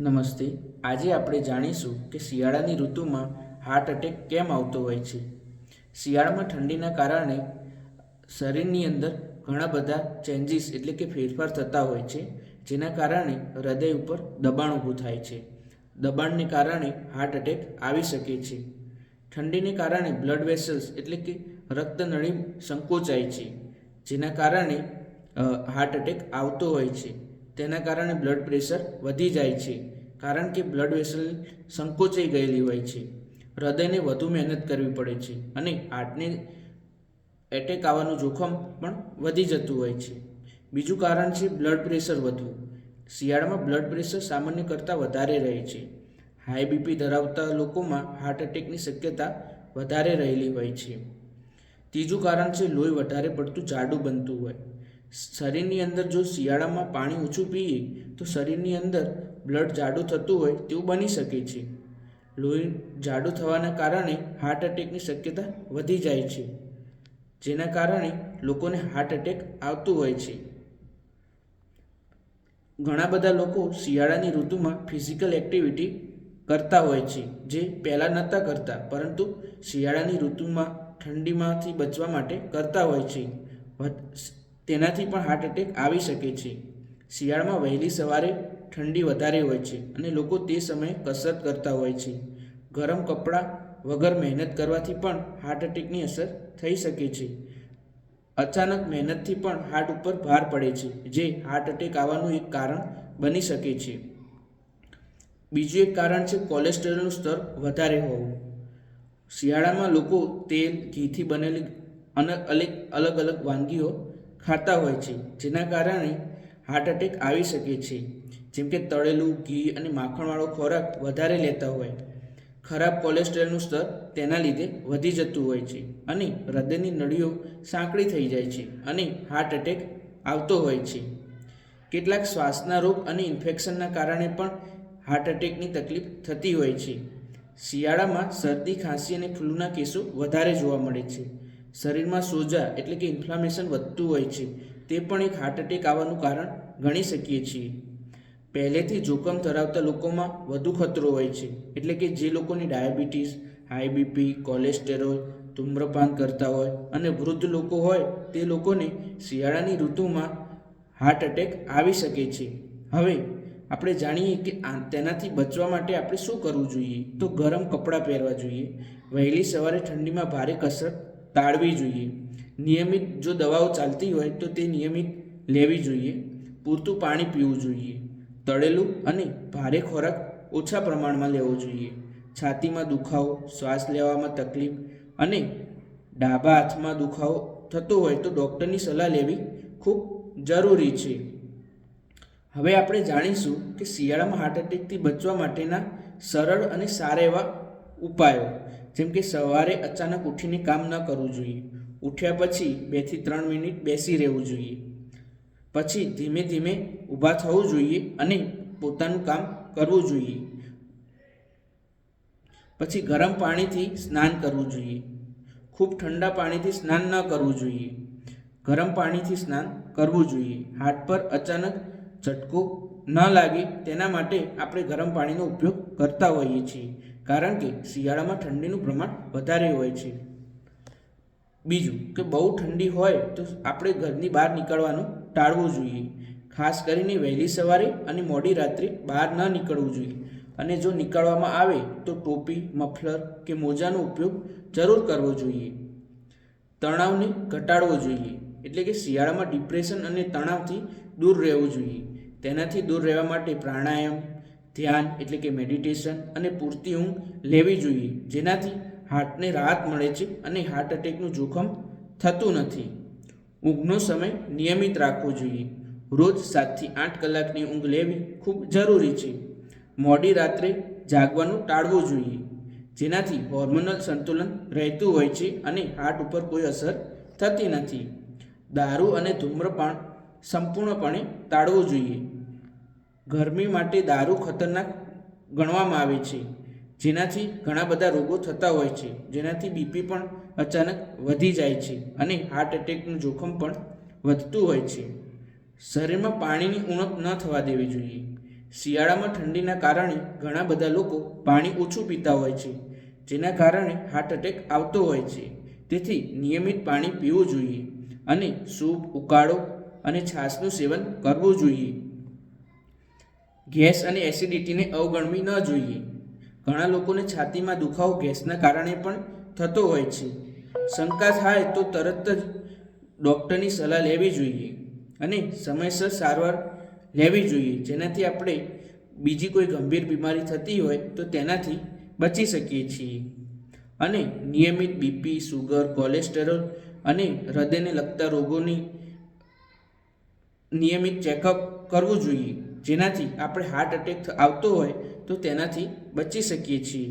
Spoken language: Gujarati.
નમસ્તે. આજે આપણે જાણીશું કે શિયાળાની ઋતુમાં હાર્ટ એટેક કેમ આવતો હોય છે. શિયાળામાં ઠંડીના કારણે શરીરની અંદર ઘણા બધા ચેન્જીસ એટલે કે ફેરફાર થતા હોય છે, જેના કારણે હૃદય ઉપર દબાણ ઊભું થાય છે. દબાણને કારણે હાર્ટ એટેક આવી શકે છે. ઠંડીને કારણે બ્લડ વેસલ્સ એટલે કે રક્તનળી સંકોચાય છે, જેના કારણે હાર્ટ એટેક આવતો હોય છે. તેના કારણે બ્લડ પ્રેશર વધી જાય છે, કારણ કે બ્લડ વેસલ સંકોચાઈ ગયેલી હોય છે. હૃદયને વધુ મહેનત કરવી પડે છે અને હાર્ટને એટેક આવવાનું જોખમ પણ વધી જતું હોય છે. બીજું કારણ છે બ્લડ પ્રેશર વધવું. શિયાળામાં બ્લડ પ્રેશર સામાન્ય કરતાં વધારે રહે છે. હાઈ બીપી ધરાવતા લોકોમાં હાર્ટ એટેકની શક્યતા વધારે રહેલી હોય છે. ત્રીજું કારણ છે લોહી વધારે પડતું જાડું બનતું હોય. શરીરની અંદર જો શિયાળામાં પાણી ઓછું પીએ, તો શરીરની અંદર બ્લડ જાડું થતું હોય તેવું બની શકે છે. લોહી જાડું થવાના કારણે હાર્ટ એટેકની શક્યતા વધી જાય છે, જેના કારણે લોકોને હાર્ટ એટેક આવતું હોય છે. ઘણા બધા લોકો શિયાળાની ઋતુમાં ફિઝિકલ એક્ટિવિટી કરતા હોય છે, જે પહેલાં નહોતા કરતા, પરંતુ શિયાળાની ઋતુમાં ઠંડીમાંથી બચવા માટે કરતા હોય છે. તેનાથી પણ હાર્ટ એટેક આવી શકે છે. શિયાળામાં વહેલી સવારે ઠંડી વધારે હોય છે અને લોકો તે સમયે કસરત કરતા હોય છે. ગરમ કપડાં વગર મહેનત કરવાથી પણ હાર્ટ એટેકની અસર થઈ શકે છે. અચાનક મહેનતથી પણ હાર્ટ ઉપર ભાર પડે છે, જે હાર્ટ એટેક આવવાનું એક કારણ બની શકે છે. બીજું એક કારણ છે કોલેસ્ટ્રોલનું સ્તર વધારે હોવું. શિયાળામાં લોકો તેલ, ઘીથી બનેલી અને અલગ અલગ અલગ વાનગીઓ ખાતા હોય છે, જેના કારણે હાર્ટ એટેક આવી શકે છે. જેમ કે તળેલું, ઘી અને માખણવાળો ખોરાક વધારે લેતા હોય. ખરાબ કોલેસ્ટ્રોલનું સ્તર તેના લીધે વધી જતું હોય છે અને હૃદયની નળીઓ સાંકડી થઈ જાય છે અને હાર્ટ એટેક આવતો હોય છે. કેટલાક શ્વાસના રોગ અને ઇન્ફેક્શનના કારણે પણ હાર્ટ એટેકની તકલીફ થતી હોય છે. શિયાળામાં શરદી, ખાંસી અને ફ્લૂના કેસો વધારે જોવા મળે છે. શરીરમાં સોજા એટલે કે ઇન્ફ્લામેશન વધતું હોય છે, તે પણ એક હાર્ટ એટેક આવવાનું કારણ ગણી શકીએ છીએ. પહેલેથી જોખમ ધરાવતા લોકોમાં વધુ ખતરો હોય છે, એટલે કે જે લોકોની ડાયાબિટીસ હાઈ બીપી કોલેસ્ટેરોલ ધૂમ્રપાન કરતા હોય અને વૃદ્ધ લોકો હોય, તે લોકોને શિયાળાની ઋતુમાં હાર્ટ એટેક આવી શકે છે. હવે, આપણે જાણીએ કે તેનાથી બચવા માટે આપણે શું કરવું જોઈએ? તો ગરમ કપડાં પહેરવા જોઈએ. વહેલી સવારે ઠંડીમાં ભારે કસરત ટાળવી જોઈએ. નિયમિત જો દવાઓ ચાલતી હોય તો તે નિયમિત લેવી જોઈએ. પૂરતું પાણી પીવું જોઈએ. તળેલું અને ભારે ખોરાક ઓછા પ્રમાણમાં લેવો જોઈએ. છાતીમાં દુખાવો, શ્વાસ લેવામાં તકલીફ અને ડાબા હાથમાં દુખાવો થતો હોય તો ડૉક્ટરની સલાહ લેવી ખૂબ જરૂરી છે. હવે આપણે જાણીશું કે શિયાળામાં હાર્ટ એટેકથી બચવા માટેના સરળ અને સારા એવા ઉપાયો. જેમ કે સવારે અચાનક ઉઠીને કામ ન કરવું જોઈએ. ઉઠ્યા પછી બેથી ત્રણ મિનિટ બેસી રહેવું જોઈએ. પછી ધીમે ધીમે ઊભા થવું જોઈએ અને પોતાનું કામ કરવું જોઈએ. પછી ગરમ પાણીથી સ્નાન કરવું જોઈએ. ખૂબ ઠંડા પાણીથી સ્નાન ન કરવું જોઈએ. ગરમ પાણીથી સ્નાન કરવું જોઈએ. હાથ પર અચાનક ઝટકો ન લાગે તેના માટે આપણે ગરમ પાણીનો ઉપયોગ કરતા હોઈએ છીએ. કારણ કે શિયાળામાં ઠંડીનું પ્રમાણ વધારે હોય છે. બીજું કે બહુ ઠંડી હોય તો આપણે ઘરની બહાર નીકળવાનું ટાળવું જોઈએ. ખાસ કરીને વહેલી સવારે અને મોડી રાત્રે બહાર ન નીકળવું જોઈએ. અને જો નીકળવામાં આવે તો ટોપી, મફલર કે મોજાનો ઉપયોગ જરૂર કરવો જોઈએ. તણાવને ઘટાડવો જોઈએ. એટલે કે શિયાળામાં ડિપ્રેશન અને તણાવથી દૂર રહેવું જોઈએ. તેનાથી દૂર રહેવા માટે પ્રાણાયામ ધ્યાન એટલે કે મેડિટેશન અને પૂરતી ઊંઘ લેવી જોઈએ. જેનાથી હાર્ટને રાહત મળે છે અને હાર્ટ એટેકનું જોખમ થતું નથી. ઊંઘનો સમય નિયમિત રાખવો જોઈએ. રોજ સાતથી આઠ કલાકની ઊંઘ લેવી ખૂબ જરૂરી છે. મોડી રાત્રે જાગવાનું ટાળવું જોઈએ. જેનાથી હોર્મોનલ સંતુલન રહેતું હોય છે અને હાર્ટ ઉપર કોઈ અસર થતી નથી. દારૂ અને ધૂમ્રપાન સંપૂર્ણપણે ટાળવું જોઈએ. ગરમી માટે દારૂ ખતરનાક ગણવામાં આવે છે. જેનાથી ઘણા બધા રોગો થતા હોય છે. જેનાથી બીપી પણ અચાનક વધી જાય છે અને હાર્ટ એટેકનું જોખમ પણ વધતું હોય છે. શરીરમાં પાણીની ઉણપ ન થવા દેવી જોઈએ. શિયાળામાં ઠંડીના કારણે ઘણા બધા લોકો પાણી ઓછું પીતા હોય છે. જેના કારણે હાર્ટ એટેક આવતો હોય છે. તેથી નિયમિત પાણી પીવું જોઈએ અને સૂપ, ઉકાળો અને છાશનું સેવન કરવું જોઈએ. ગેસ અને એસિડિટીને અવગણવી ન જોઈએ. ઘણા લોકોને છાતીમાં દુખાવો ગેસના કારણે પણ થતો હોય છે. શંકા થાય તો તરત જ ડૉક્ટરની સલાહ લેવી જોઈએ અને સમયસર સારવાર લેવી જોઈએ. જેનાથી આપણે બીજી કોઈ ગંભીર બીમારી થતી હોય તો તેનાથી બચી શકીએ છીએ. અને નિયમિત બીપી સુગર કોલેસ્ટેરોલ અને હૃદયને લગતા રોગોની નિયમિત ચેકઅપ કરવું જોઈએ. જેનાથી આપણે હાર્ટ એટેક આવતો હોય તો તેનાથી બચી શકીએ છીએ.